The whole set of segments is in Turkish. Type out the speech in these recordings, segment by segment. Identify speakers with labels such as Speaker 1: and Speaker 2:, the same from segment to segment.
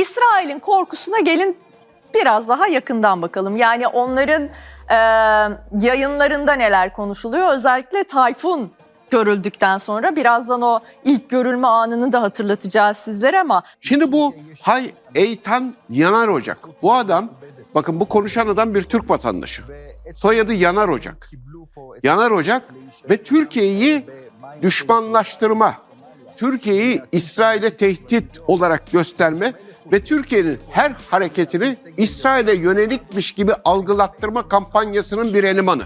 Speaker 1: İsrail'in korkusuna gelin biraz daha yakından bakalım. Yani onların e, yayınlarında neler konuşuluyor? Özellikle Tayfun görüldükten sonra birazdan o ilk görülme anını da hatırlatacağız sizlere ama
Speaker 2: Şimdi bu Hay Eytan Yanar Ocak. Bu adam, bakın bu konuşan adam bir Türk vatandaşı. Soyadı Yanar Ocak. Yanar Ocak ve Türkiye'yi düşmanlaştırma, Türkiye'yi İsrail'e tehdit olarak gösterme ve Türkiye'nin her hareketini İsrail'e yönelikmiş gibi algılattırma kampanyasının bir elemanı.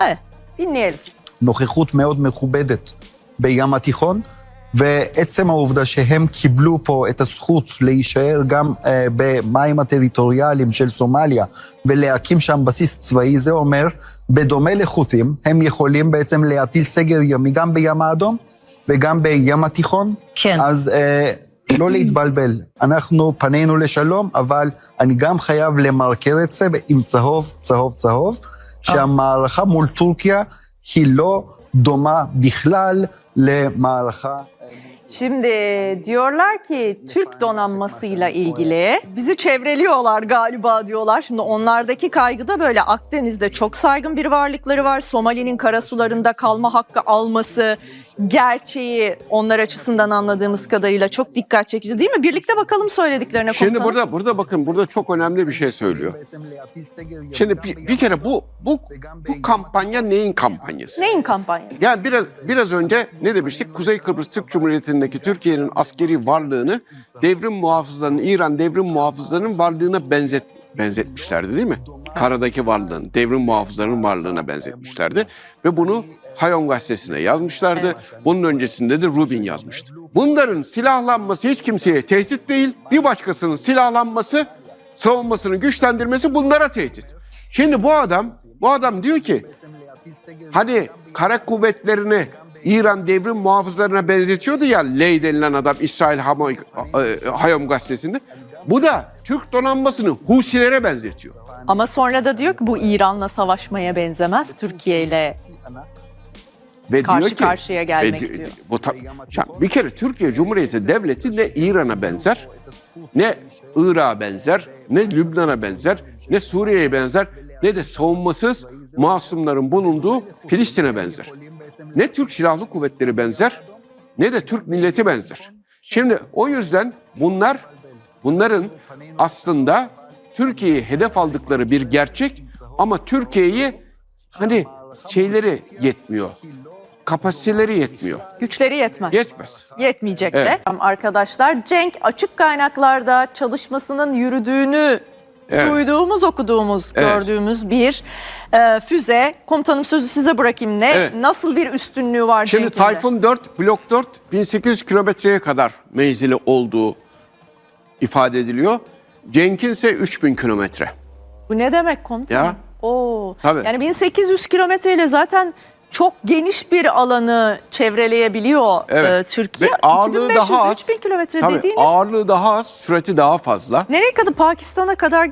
Speaker 1: evet, dinleyelim.
Speaker 3: נוכחות מאוד מכובדת בים התיכון, ועצם העובדה שהם קיבלו פה את הזכות להישאר גם אה, במים הטריטוריאליים של סומליה ולהקים שם בסיס צבאי, זה אומר, בדומה לחות'ים, הם יכולים בעצם להטיל סגר ימי גם בים האדום וגם בים התיכון.
Speaker 4: כן.
Speaker 3: אז אה, לא להתבלבל, אנחנו פנינו לשלום, אבל אני גם חייב למרקר את זה עם צהוב, צהוב, צהוב, שהמערכה מול טורקיה היא לא דומה בכלל למערכה...
Speaker 1: Şimdi diyorlar ki Türk donanmasıyla ilgili bizi çevreliyorlar galiba diyorlar. Şimdi onlardaki kaygı da böyle Akdeniz'de çok saygın bir varlıkları var. Somali'nin karasularında kalma hakkı alması gerçeği onlar açısından anladığımız kadarıyla çok dikkat çekici değil mi? Birlikte bakalım söylediklerine
Speaker 2: Şimdi
Speaker 1: komutanım.
Speaker 2: burada burada bakın burada çok önemli bir şey söylüyor. Şimdi bir, bir kere bu bu bu kampanya neyin kampanyası?
Speaker 1: Neyin kampanyası?
Speaker 2: Yani biraz biraz önce ne demiştik? Kuzey Kıbrıs Türk Cumhuriyeti'ndeki Türkiye'nin askeri varlığını devrim muhafızlarının, İran devrim muhafızlarının varlığına benzet benzetmişlerdi değil mi? Karadaki varlığın, devrim muhafızlarının varlığına benzetmişlerdi ve bunu Hayon gazetesine yazmışlardı. Bunun öncesinde de Rubin yazmıştı. Bunların silahlanması hiç kimseye tehdit değil. Bir başkasının silahlanması, savunmasını güçlendirmesi bunlara tehdit. Şimdi bu adam, bu adam diyor ki Hani kara kuvvetlerini İran devrim muhafızlarına benzetiyordu ya Ley denilen adam İsrail Hamo- e, Hayom gazetesinde. Bu da Türk donanmasını Husilere benzetiyor.
Speaker 1: Ama sonra da diyor ki bu İran'la savaşmaya benzemez Türkiye ile
Speaker 2: Ve
Speaker 1: Karşı
Speaker 2: diyor ki,
Speaker 1: karşıya gelmek
Speaker 2: ve di-
Speaker 1: diyor.
Speaker 2: Bu ta- Ya bir kere Türkiye Cumhuriyeti Devleti ne İran'a benzer, ne Irak'a benzer, ne Lübnan'a benzer, ne Suriye'ye benzer, ne de savunmasız masumların bulunduğu Filistin'e benzer. Ne Türk Silahlı Kuvvetleri benzer, ne de Türk milleti benzer. Şimdi o yüzden bunlar, bunların aslında Türkiye'yi hedef aldıkları bir gerçek ama Türkiye'yi hani şeyleri yetmiyor, kapasiteleri yetmiyor.
Speaker 1: güçleri yetmez.
Speaker 2: Yetmez.
Speaker 1: Yetmeyecek
Speaker 2: Evet.
Speaker 1: de. Arkadaşlar Cenk açık kaynaklarda çalışmasının yürüdüğünü
Speaker 2: Evet.
Speaker 1: duyduğumuz, okuduğumuz,
Speaker 2: Evet.
Speaker 1: gördüğümüz bir e, füze. Komutanım sözü size bırakayım. Ne
Speaker 2: Evet.
Speaker 1: nasıl bir üstünlüğü var
Speaker 2: Şimdi
Speaker 1: Cenk'in?
Speaker 2: Tayfun 4, Blok 4 1800 kilometreye kadar menzili olduğu ifade ediliyor. Cenk'in ise 3000 kilometre.
Speaker 1: Bu ne demek komutanım?
Speaker 2: Ya.
Speaker 1: Oo.
Speaker 2: Tabii.
Speaker 1: Yani 1800 kilometreyle zaten çok geniş bir alanı çevreleyebiliyor
Speaker 2: Evet.
Speaker 1: e, Türkiye.
Speaker 2: Ve ağırlığı
Speaker 1: 2500
Speaker 2: daha az.
Speaker 1: 3000 kilometre
Speaker 2: Tabii,
Speaker 1: dediğiniz
Speaker 2: ağırlığı daha az, sürati daha fazla.
Speaker 1: nereye kadar Pakistan'a kadar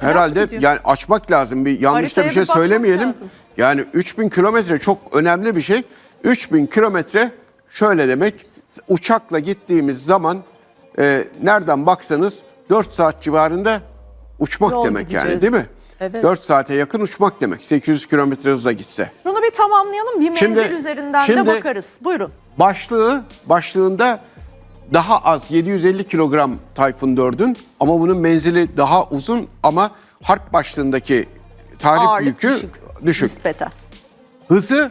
Speaker 2: Herhalde
Speaker 1: gidiyor?
Speaker 2: yani açmak lazım. Bir yanlış da bir
Speaker 1: bir
Speaker 2: şey
Speaker 1: bakmak
Speaker 2: söylemeyelim.
Speaker 1: lazım.
Speaker 2: Yani 3000 kilometre çok önemli bir şey. 3000 kilometre şöyle demek. Uçakla gittiğimiz zaman e, nereden baksanız 4 saat civarında uçmak
Speaker 1: Yol
Speaker 2: demek yani
Speaker 1: gideceğiz.
Speaker 2: değil mi?
Speaker 1: Evet.
Speaker 2: 4 saate yakın uçmak demek. 800 kilometre hızla gitse.
Speaker 1: Şunu bir tamamlayalım. Bir menzil
Speaker 2: Şimdi-
Speaker 1: üzerinden de
Speaker 2: şimdi-
Speaker 1: bakarız. Buyurun.
Speaker 2: Başlığı, başlığında daha az 750 kilogram Tayfun 4'ün ama bunun menzili daha uzun ama harp başlığındaki tarif
Speaker 1: Ağırlık
Speaker 2: yükü
Speaker 1: düşük.
Speaker 2: düşük.
Speaker 1: Nispeten.
Speaker 2: Hızı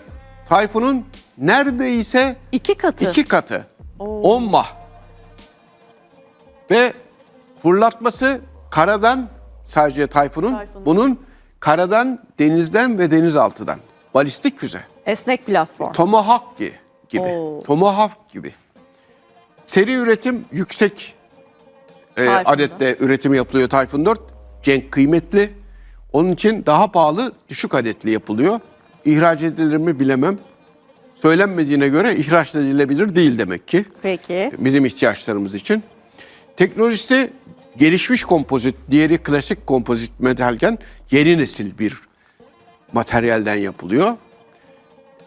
Speaker 2: Tayfun'un neredeyse
Speaker 1: İki katı.
Speaker 2: iki katı. 10 mah. Ve fırlatması karadan sadece Tayfun'un. bunun karadan, denizden ve denizaltıdan. Balistik füze.
Speaker 1: Esnek platform.
Speaker 2: Tomahawk gi- gibi.
Speaker 1: Oo.
Speaker 2: Tomahawk gibi. Seri üretim yüksek e, adette üretim yapılıyor Tayfun 4. Cenk kıymetli. Onun için daha pahalı düşük adetli yapılıyor. İhraç edilir mi bilemem. Söylenmediğine göre ihraç edilebilir değil demek ki.
Speaker 1: Peki.
Speaker 2: Bizim ihtiyaçlarımız için. Teknolojisi gelişmiş kompozit, diğeri klasik kompozit metalken yeni nesil bir materyalden yapılıyor.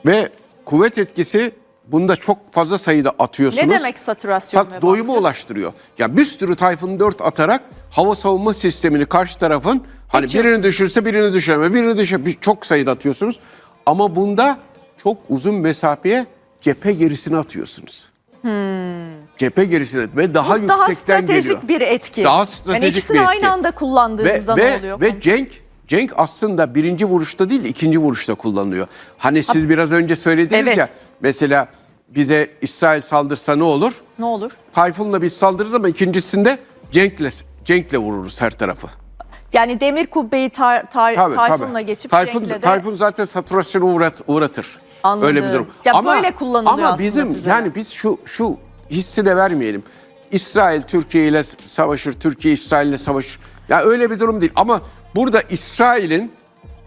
Speaker 2: Ve kuvvet etkisi bunda çok fazla sayıda atıyorsunuz.
Speaker 1: Ne demek saturasyon
Speaker 2: Sat,
Speaker 1: ve
Speaker 2: doyumu
Speaker 1: baskı?
Speaker 2: ulaştırıyor. Ya bir sürü Tayfun 4 atarak hava savunma sistemini karşı tarafın hani
Speaker 1: Geçiyorsun.
Speaker 2: birini düşürse birini düşüreme, birini düşüreme bir- çok sayıda atıyorsunuz. Ama bunda çok uzun mesafeye cephe gerisini atıyorsunuz. Cephe gerisine ve daha
Speaker 1: Hmm. Bu daha
Speaker 2: yüksekten
Speaker 1: stratejik
Speaker 2: geliyor.
Speaker 1: bir etki.
Speaker 2: Daha
Speaker 1: yani
Speaker 2: stratejik
Speaker 1: ikisini
Speaker 2: bir etki.
Speaker 1: aynı anda
Speaker 2: Ve,
Speaker 1: kullandığımızda ne
Speaker 2: ve,
Speaker 1: oluyor?
Speaker 2: ve Cenk, Cenk aslında birinci vuruşta değil ikinci vuruşta kullanılıyor. Hani siz biraz önce söylediniz
Speaker 1: Evet.
Speaker 2: ya mesela bize İsrail saldırsa ne olur?
Speaker 1: ne olur?
Speaker 2: Tayfun'la biz saldırırız ama ikincisinde Cenk'le Cenk'le vururuz her tarafı.
Speaker 1: Yani demir kubbeyi tar, tar,
Speaker 2: Tabii,
Speaker 1: Tayfun'la
Speaker 2: tabii.
Speaker 1: geçip
Speaker 2: Tayfun,
Speaker 1: Cenk'le de
Speaker 2: Tayfun zaten satürasyonu uğrat, uğratır.
Speaker 1: Anladım.
Speaker 2: Öyle bir durum.
Speaker 1: Ya böyle kullanılıyor
Speaker 2: ama
Speaker 1: aslında
Speaker 2: bizim
Speaker 1: füzeler.
Speaker 2: yani biz şu şu hissi de vermeyelim. İsrail Türkiye ile savaşır, Türkiye İsrail ile savaşır. Ya öyle bir durum değil. Ama burada İsrail'in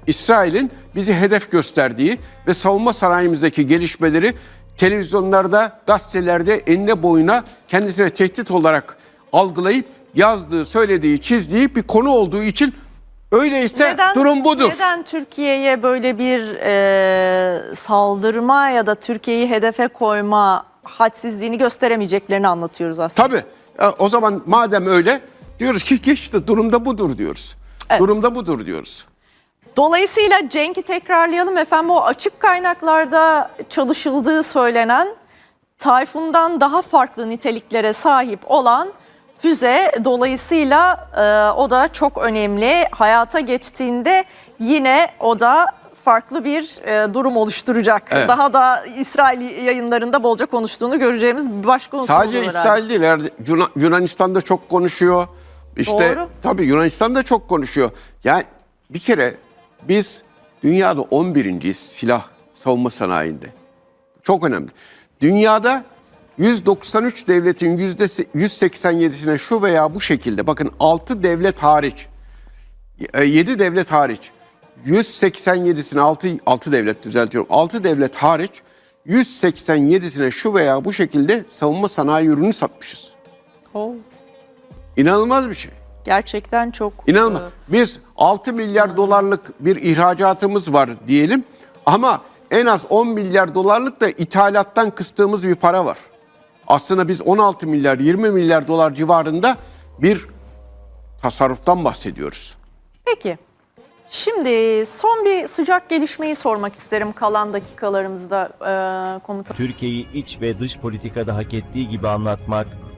Speaker 2: İsrail'in bizi hedef gösterdiği ve savunma sanayimizdeki gelişmeleri televizyonlarda, gazetelerde enine boyuna kendisine tehdit olarak algılayıp yazdığı, söylediği, çizdiği bir konu olduğu için öyleyse durum budur.
Speaker 1: Neden Türkiye'ye böyle bir e, saldırma ya da Türkiye'yi hedefe koyma hadsizliğini gösteremeyeceklerini anlatıyoruz aslında.
Speaker 2: Tabii. Ya o zaman madem öyle diyoruz ki işte durumda budur diyoruz.
Speaker 1: Evet.
Speaker 2: Durumda budur diyoruz.
Speaker 1: Dolayısıyla Cenk'i tekrarlayalım efendim o açık kaynaklarda çalışıldığı söylenen Tayfun'dan daha farklı niteliklere sahip olan füze dolayısıyla e, o da çok önemli. Hayata geçtiğinde yine o da farklı bir e, durum oluşturacak.
Speaker 2: Evet.
Speaker 1: Daha da İsrail yayınlarında bolca konuştuğunu göreceğimiz bir başka unsur
Speaker 2: Sadece. İsrail değil. herhalde Yuna- Yunanistan'da çok konuşuyor. İşte
Speaker 1: Doğru.
Speaker 2: tabii Yunanistan'da çok konuşuyor. Yani bir kere biz dünyada 11. silah savunma sanayinde. Çok önemli. Dünyada 193 devletin %187'sine şu veya bu şekilde bakın 6 devlet hariç 7 devlet hariç 187'sine 6, 6 devlet düzeltiyorum. 6 devlet hariç 187'sine şu veya bu şekilde savunma sanayi ürünü satmışız.
Speaker 1: Oo,
Speaker 2: İnanılmaz bir şey.
Speaker 1: gerçekten çok
Speaker 2: İnanılmaz.
Speaker 1: e,
Speaker 2: Biz 6 milyar dolarlık bir ihracatımız var diyelim ama en az 10 milyar dolarlık da ithalattan kıstığımız bir para var. Aslında biz 16 milyar 20 milyar dolar civarında bir tasarruftan bahsediyoruz.
Speaker 1: Peki. Şimdi son bir sıcak gelişmeyi sormak isterim kalan dakikalarımızda e, komutan.
Speaker 4: Türkiye'yi iç ve dış politikada hak ettiği gibi anlatmak